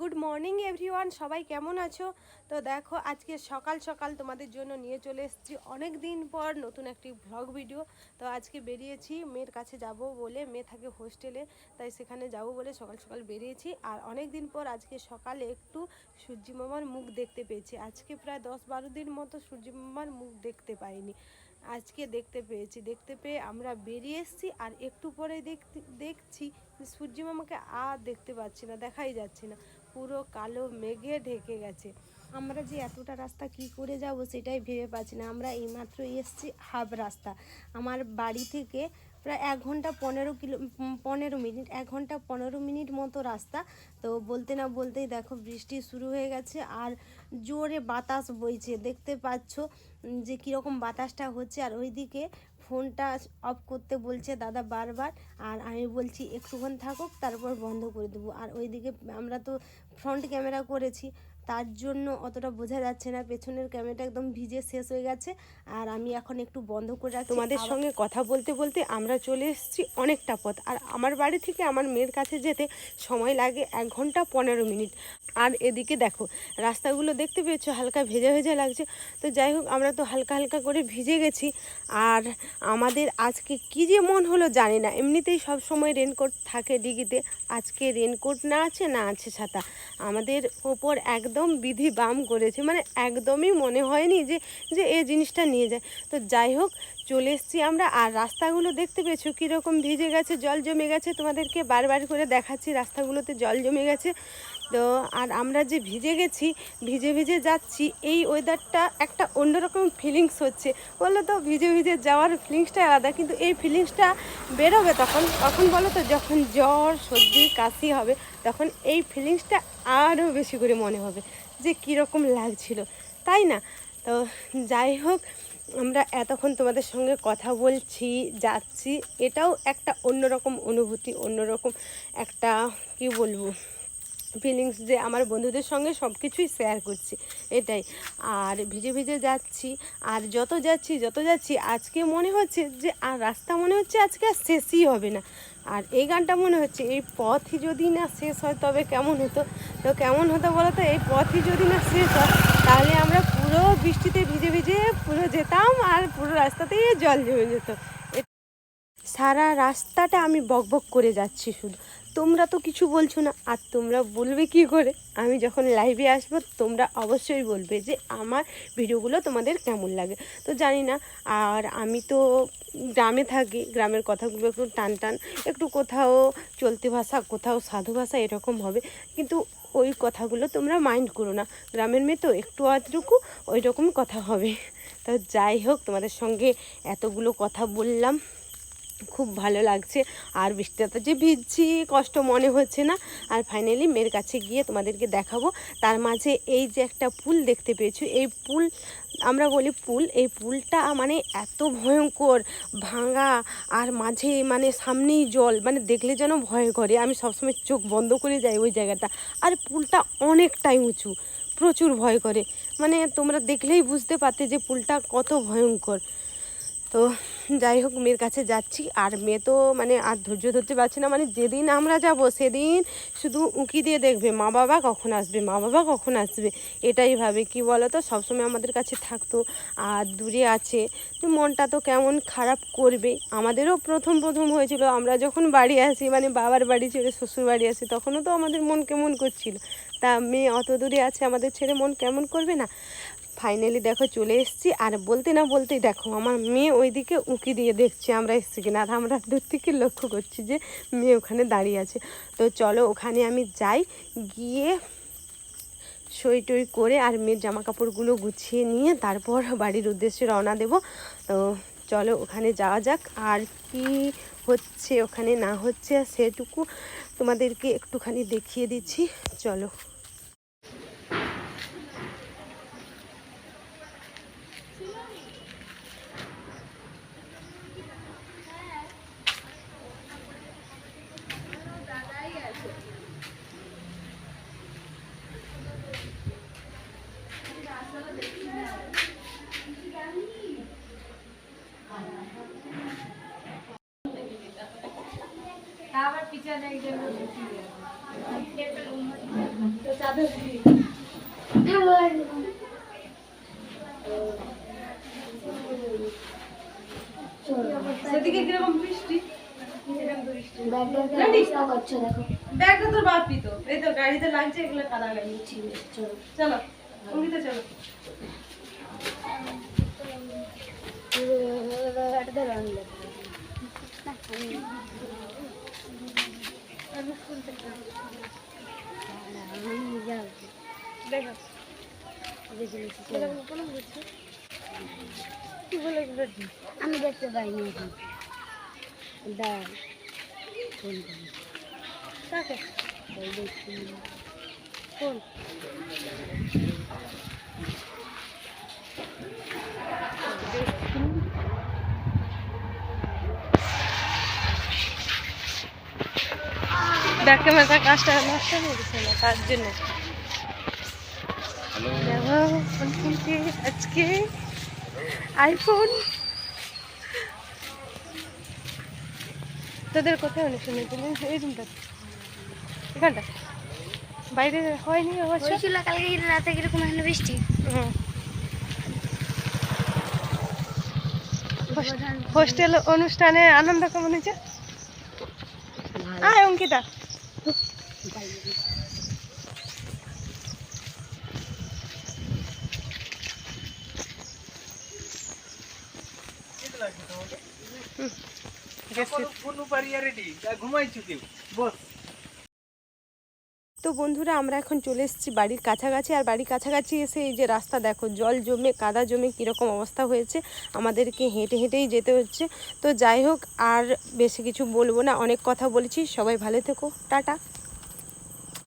Good morning everyone, সবাই কেমন আছো? তো দেখো, আজকে সকাল সকাল তোমাদের জন্য নিয়ে চলে এসেছি অনেক দিন পর নতুন একটি ভ্লগ ভিডিও তো আজকে বেরিয়েছি, মেয়ের কাছে যাব বলে, মেয়ে থাকে হোস্টেলে তাই সেখানে যাব বলে সকাল সকাল বেরিয়েছি। আর অনেক দিন পর আজকে সকালে একটু সূর্যি মামার মুখ দেখতে পেয়েছি। আজকে প্রায় দশ বারো দিন মতো সূর্যি মামার মুখ দেখতে পাইনি। আজকে দেখতে পেয়েছি। দেখতে পেয়ে আমরা বেরিয়ে এসেছি আর একটু পরে দেখতে, দেখছি সূর্যি মামাকে আর দেখতে পাচ্ছি না, দেখাই যাচ্ছে না। পুরো কালো মেঘে ঢেকে গেছে। আমরা যে এতটা রাস্তা কি করে যাব সেটাই ভেবে পাচ্ছি না। আমরা এইমাত্র এসেছি হাফ রাস্তা। আমার বাড়ি থেকে প্রায় এক ঘণ্টা পনেরো কিলো পনেরো মিনিট, এক ঘণ্টা পনেরো মিনিট মতো রাস্তা। তো বলতে না বলতেই দেখো বৃষ্টি শুরু হয়ে গেছে আর জোরে বাতাস বইছে। দেখতে পাচ্ছ যে কীরকম বাতাসটা হচ্ছে। আর ওইদিকে ফোনটা অফ করতে বলছে দাদা বারবার, আর আমি বলছি একটুক্ষণ থাকুক, তারপর বন্ধ করে দেবো। আর ওইদিকে আমরা তো ফ্রন্ট ক্যামেরা করেছি। তার জন্য অতটা বোঝা যাচ্ছে না। পেছনের ক্যামেরাটা একদম ভিজে শেষ হয়ে গেছে আর আমি এখন একটু বন্ধ করে রাখছি। তোমাদের সঙ্গে কথা বলতে বলতে আমরা চলে এসেছি অনেকটা পথ। আর আমার বাড়ি থেকে আমার মেয়ের কাছে যেতে সময় লাগে এক ঘণ্টা পনেরো মিনিট। আর এদিকে দেখো রাস্তাগুলো দেখতে পেয়েছ হালকা ভেজা ভেজা লাগছে। তো যাই হোক আমরা তো হালকা হালকা করে ভিজে গেছি। আর আমাদের আজকে কি যে মন হলো জানি না। এমনিতেই সব সময় রেনকোট থাকে ডিগিতে। আজকে রেনকোট না আছে না আছে ছাতা। আমাদের ওপর একদম বিধি বাম করেছে। মানে একদমই মনে হয়নি যে যে এই জিনিসটা নিয়ে যায়। তো যাই হোক, চলে এসেছি আমরা। আর রাস্তাগুলো দেখতে পেয়েছ? কীরকম ভিজে গেছে, জল জমে গেছে? তোমাদেরকে বারবার করে দেখাচ্ছি, রাস্তাগুলোতে জল জমে গেছে। তো আর আমরা যে ভিজে গেছি, ভিজে ভিজে যাচ্ছি, এই ওয়েদারটা একটা অন্যরকম ফিলিংস হচ্ছে। বলল তো, ভিজে ভিজে যাওয়ার ফিলিংসটা আলাদা, কিন্তু এই ফিলিংসটা বেরোবে তখন? তখন বলো তো, যখন জ্বর, সর্দি, কাশি হবে, তখন এই ফিলিংসটা আরও বেশি করে মনে হবে যে কীরকম লাগছিল। তাই না? তো যাই হোক, আমরা এতক্ষণ তোমাদের সঙ্গে কথা বলছি, যাচ্ছি, এটাও একটা অন্যরকম অনুভূতি, অন্যরকম একটা, কি বলব? ফিলিংস যে আমার বন্ধুদের সঙ্গে সব কিছুই শেয়ার করছি, এটাই। আর ভিজে ভিজে যাচ্ছি, আর যত যাচ্ছি যত যাচ্ছি, আজকে মনে হচ্ছে যে আর রাস্তা মনে হচ্ছে আজকে আর শেষই হবে না। আর এই গানটা মনে হচ্ছে, এই পথই যদি না শেষ হয়, তবে কেমন হতো? তো কেমন হতো বলো তো? এই পথই যদি না শেষ হয়, তাহলে আমরা পুরো বৃষ্টিতে ভিজে ভিজে পুরো যেতাম আর পুরো রাস্তাতেই জল জমে যেত। সারা রাস্তাটা আমি বকবক করে যাচ্ছি শুধু। তোমরা তো কিছু বলছো না, আর তোমরা বলবে কি করে? আমি যখন লাইভে আসব, তোমরা অবশ্যই বলবে যে আমার ভিডিওগুলো তোমাদের কেমন লাগে। তো জানি না, আর আমি তো গ্রামে থাকি, গ্রামের কথাগুলো একটু টান টান, একটু কোথাও চলতি ভাষা, কোথাও সাধু ভাষা এরকম হবে, কিন্তু ওই কথাগুলো তোমরা মাইন্ড করো না। গ্রামের মেয়ে তো একটু আধটুকু ওই রকম কথা হবে। তো যাই হোক, তোমাদের সঙ্গে এতগুলো কথা বললাম। খুব ভালো লাগছে। আর বৃষ্টিতে যে ভিজছি, কষ্ট মনে হচ্ছে না। আর ফাইনালি মেয়ের কাছে গিয়ে তোমাদেরকে দেখাবো। তার মাঝে এই যে একটা পুল দেখতে পেয়েছ, এই পুল আমরা বলি পুল, এই পুলটা মানে এত ভয়ঙ্কর, ভাঙা আর মাঝে মানে সামনেই জল মানে দেখলে যেন ভয় করে। আমি সবসময় চোখ বন্ধ করে যাই ওই জায়গাটা। আর পুলটা অনেকটাই উঁচু, প্রচুর ভয় করে। মানে তোমরা দেখলেই বুঝতে পারতে যে পুলটা কত ভয়ঙ্কর। তো যাই হোক, মেয়ের কাছে যাচ্ছি। আর মেয়ে তো মানে আর ধৈর্য ধরতে পারছে না। মানে যেদিন আমরা যাব, সেদিন শুধু উঁকি দিয়ে দেখবে, মা বাবা কখন আসবে, মা বাবা কখন আসবে, এটাই ভাবে। কি বলো তো সবসময় আমাদের কাছে থাকতো, আর দূরে আছে। তো মনটা তো কেমন খারাপ করবে? আমাদেরও প্রথম প্রথম হয়েছিল। আমরা যখন বাড়ি আসি মানে বাবার বাড়ি ছেড়ে শ্বশুর বাড়ি আসি, তখনও তো আমাদের মন কেমন করছিল। তা মেয়ে অত দূরে আছে, আমাদের ছেড়ে মন কেমন করবে না? ফাইনালি দেখো চলে এসেছি। আর বলতে না বলতেই দেখো, আমার মেয়ে ওইদিকে উঁকি দিয়ে দেখছে আমরা এসেছি কিনা। আর আমরা দূর থেকে লক্ষ্য করছি যে মেয়ে ওখানে দাঁড়িয়ে আছে। তো চলো ওখানে আমি যাই, গিয়ে সই টই করে আর মেয়ের জামা কাপড়গুলো গুছিয়ে নিয়ে তারপর বাড়ির উদ্দেশ্যে রওনা দেব। তো চলো ওখানে যাওয়া যাক, আর কি হচ্ছে ওখানে না হচ্ছে সেটুকু তোমাদেরকে একটুখানি দেখিয়ে দিচ্ছি। চলো। সেদিকে কীরকম বৃষ্টি? ব্যাগটা তোর বাপি তো। এই তো গাড়িতে লাগছে এগুলো কাদা গাড়ি চলো। অঙ্কিতা চলো। দেখো কি বলে এগুলো আমি দেখতে পাইনি দাঁড়ান ফোন করি কাকে দেখছি কোন দেখ ক্যামেরাটা কাজটা নষ্ট হয়ে গেছে না তার জন্য। ফোন কিনতে আজকে আইফোন তোদের কোথায় অনুষ্ঠান হয়েছিল এই রুমটা এখানটা। বাইরে হয়নি অবশ্য হয়েছিল কালকে রাতে কীরকম এখন বৃষ্টি? হুম। হোস্টেল অনুষ্ঠানে আনন্দ কেমন হয়েছে? আয় অঙ্কিতা। তো বন্ধুরা, আমরা এখন চলে এসেছি বাড়ির কাছাকাছি, আর বাড়ির কাছাকাছি এসে এই যে রাস্তা দেখো, জল জমে, কাদা জমে কীরকম অবস্থা হয়েছে, আমাদেরকে হেঁটে হেঁটেই যেতে হচ্ছে। তো যাই হোক, আর বেশি কিছু বলব না, অনেক কথা বলেছি, সবাই ভালো থেকো, টাটা।